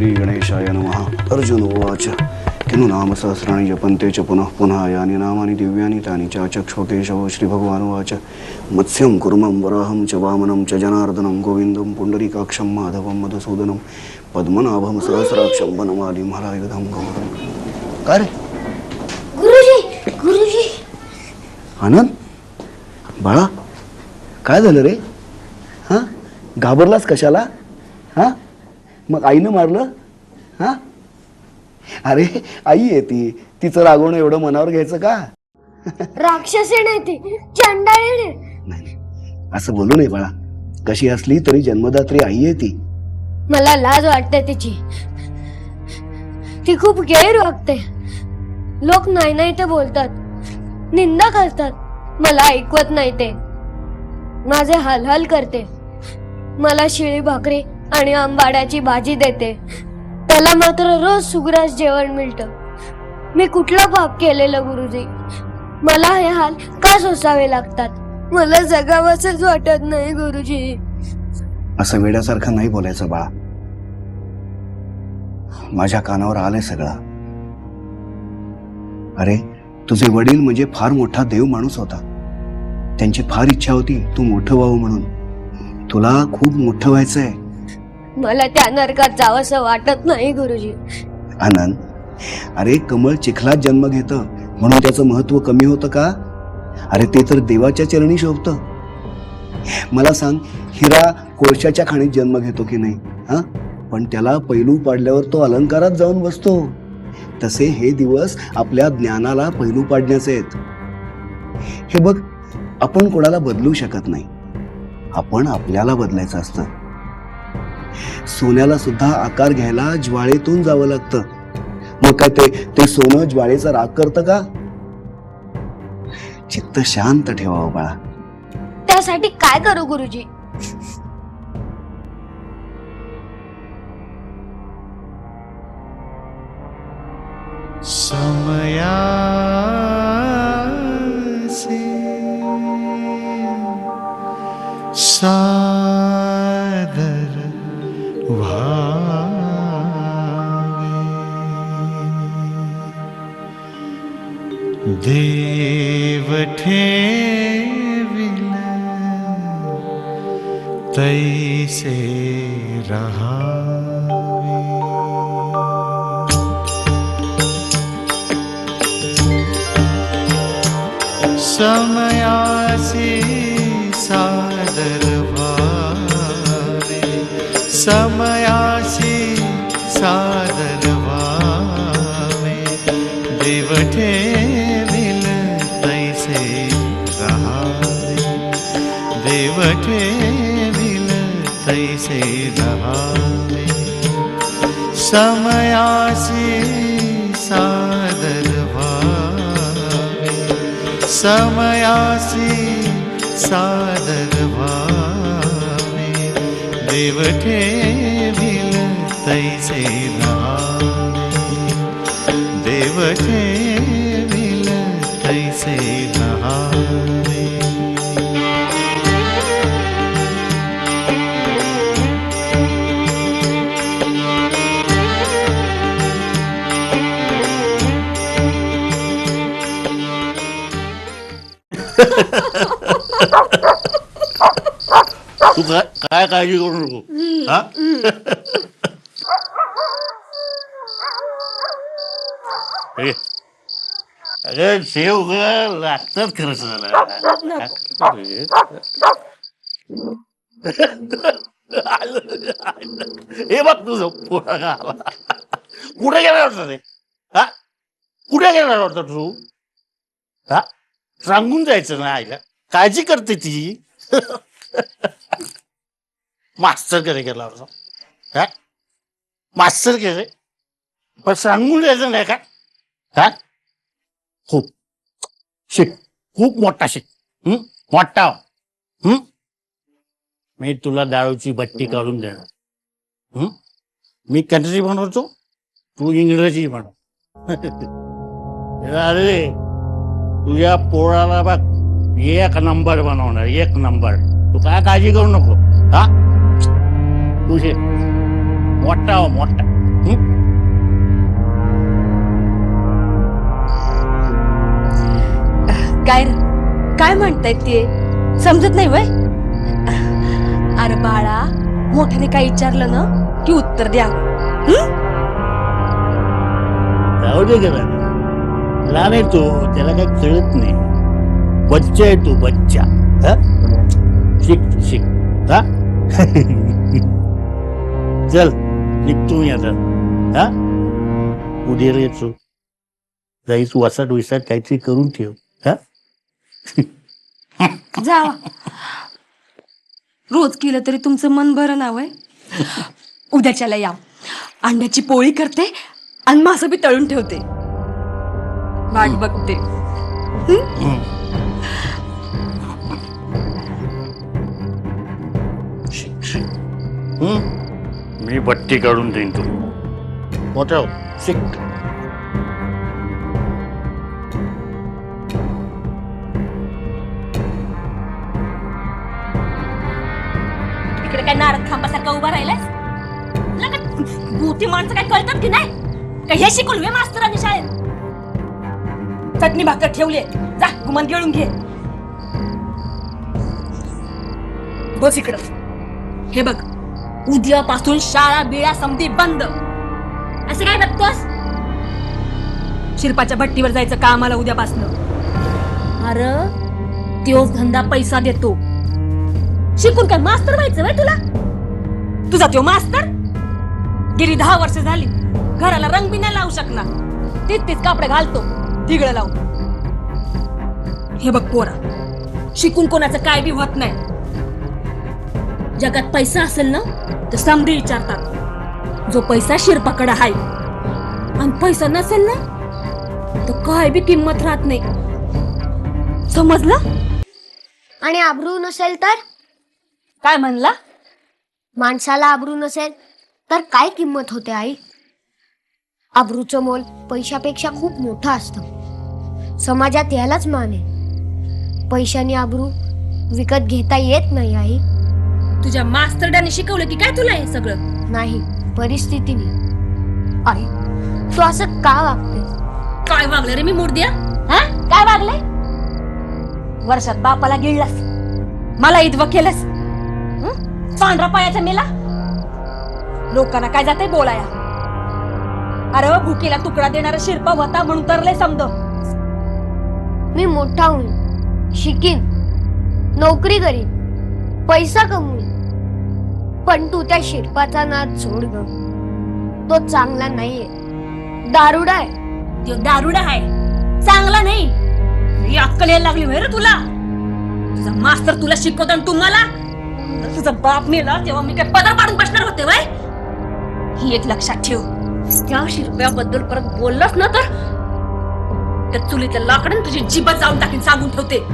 श्री गणेशाय नमः. अर्जुन उवाच. किनु नाम सहस्राणि जपन्ते च पुनः पुनः यानि नामानि दिव्यानि तानि च चक्षुकेशव श्रीभगवानुवाच मत्स्यं कुर्मं वराहं च वामनं च जनार्दनं गोविन्दं पुण्डरीकाक्षं माधवं मधुसूदनं पद्मनाभं सहस्राक्षं वनमालिं हरायुधं गौरं. काय रे? गुरुजी गुरुजी. आनंद? बाळा काय झालं रे? हां? घाबरलास कशाला? हां? मग आईनं मारलं? हां? अरे आई आहे ती तिचं रागवणं एवढं मनावर घ्यायचं का? राक्षसी नाही ती नाही. नाही. असं बोलू नये बाळा. कशी असली तरी जन्मदात्री आई आहे ती मला लाज वाटते तिची. ती खूप गैर वागते. लोक नाही नाही ते बोलतात. निंदा करतात. मला ऐकवत नाही ते. माझे हालहाल करते. मला शिळी भाकरी आणि आंबाड्याची भाजी देते. त्याला मात्र रोज सुग्रास जेवण मिळतं. मी कुठलं पाप केलेलं गुरुजी? मला हे हाल का सोसावे लागतात? मला जगावंच वाटत नाही गुरुजी. असं वेड्यासारखं नाही बोलायचं बाळा माझ्या कानावर आलंय सगळं. अरे तुझे वडील म्हणजे फार मोठा देव माणूस होता. त्यांची फार इच्छा होती तू मोठं व्हावं म्हणून. तुला खूप मोठं व्हायचंय. मला त्या नरकात जावंसं वाटत नाही गुरुजी. आनंद अरे कमळ चिखलात जन्म घेत म्हणून त्याचं महत्त्व कमी होतं का? अरे ते तर देवाच्या चरणी शोभतं. मला सांग हिरा कोळशाच्या खाणीत जन्म घेतो की नाही हा? पण त्याला पैलू पाडल्यावर तो अलंकारात जाऊन बसतो. तसे हे दिवस आपल्या ज्ञानाला पैलू पाडण्याचे आहेत. हे बघ आपण कोणाला बदलू शकत नाही. आपण आपल्याला बदलायचं असतं. सोन्याला सुद्धा आकार घ्यायला ज्वाळेतून जावं लागतं. मग काय ते ते सोनं ज्वाळेचा राग करतं का? चित्त शांत ठेवावं बाळा. त्यासाठी काय करू गुरुजी? समयासे देव ठेविल तैसे रहावे। समयासी सादर वारे। समयासी सादर वारे। देवठे समयासी सादर भावे समयासी सादर भावे देव मिल तैसे नावे देव ठेविल तैसे नावे तू काय काय काळजी करू नको हा हे, अरे शेव ग लागतात खरंच झालं हे बघ तुझं आला. कुठे गेला होता रे हा कुठे गेला होता तू हा सांगून जायचं ना आईला. काळजी करते ती. मास्तरकडे गेला होता. हा? मास्तरकडे पण सांगून जायचं नाही का? हा? खूप. शिक. खूप मोठा शिक. हम्म मोठा. हम्म मी तुला दारूची बट्टी काढून देणार. हम्म मी कंट्री बनवतो तू इंग्रजी बनव. अरे! तुझ्या पोळाला बघ एक नंबर बनवणार एक नंबर. तू काय काळजी करू नको हा? तुझे मोठा हो, मोठा. काय काय म्हणतायत ते? समजत नाही वय? अरे बाळा मोठ्याने काय विचारलं ना की उत्तर द्या. जाऊ दे गेलं लहान आहे तो त्याला काही कळत नाही बच्चा आहे तो बच्चा हा? शिक शिक हा चल निघतो मी आता हा उद्या येतो जाईस वासाट विसाट काहीतरी करून ठेव हा जा रोज केलं तरी तुमचं मन बरं नाव आहे उद्याच्याला या अंड्याची पोळी करते आणि मासं बी तळून ठेवते वाट बघते. मी पट्टी काढून देईन तू मोठा हो, शिक. इकडे काय नारद खांबासारखा उभा राहिलास मोठी माणसं काय कळतात की नाही? का हे शिकवलं मास्तरांनी शाळेत? चटणी भाकर ठेवली जा गुमान गिळून घे. बस इकडं. हे बघ उद्यापासून शाळा बिळा समधी बंद. असं काय बघतोस? शिल्पाच्या भट्टीवर जायचं का आम्हाला उद्यापासून. अरे तोच धंदा पैसा देतो. शिकून काय मास्तर व्हायचं व्हय तुला? तुझा तो मास्तर? गेली दहा वर्ष झाली. घराला रंग बी नाही लावू शकला तेच तेच कापडे घालतो. तिगड लावून. हे बघ पोरा शिकून कोणाचं काय बी होत नाही. जगात पैसा असेल ना तर समधी विचारतात. जो पैसा शिरपाकडे आहे आणि पैसा नसेल ना तर काय बी किंमत राहत नाही. समजलं? आणि आबरू नसेल तर? काय म्हणला? माणसाला आबरू नसेल तर काय किंमत होते आई? आबरूचं मोल पैशापेक्षा खूप मोठं असतं. समाजात यालाच मान आहे. पैशाने आबरू विकत घेता येत नाही आई. तुझ्या मास्तरड्याने शिकवलं की काय तुला हे सगळं? नाही परिस्थितीने. आई तू असं का वागतेस? काय वागलं रे मी मूर्द्या? हा? काय वागले वर्षात बापाला गिळलास. मला इतवं केलंस. हं? पांढरा पायाचा मेला? लोकांना काय जाते बोलाया अरे भुकेला तुकडा देणारा शिरपा होता म्हणून तर लय समज मी मोठा होईन शिकीन नोकरी करीन पैसा कमवीन. पण तू त्या शिरपाचा नाद सोड ग. तो चांगला नाहीये. दारुडा आहे. तो दारुडा आहे. चांगला नाही. ही अक्कल यायला लागली रे तुला. तुझा मास्तर तुला शिकवतो आणि तुम्हाला. तुझा बाप मेला तेव्हा मी काय पदर पाडून बसणार होते वय? ही एक लक्षात ठेव. त्या शिरप्याबद्दल परत बोललास ना तर त्या चुलीतल्या लाकडं तुझी जिबत जाऊन टाकीन सांगून ठेवते.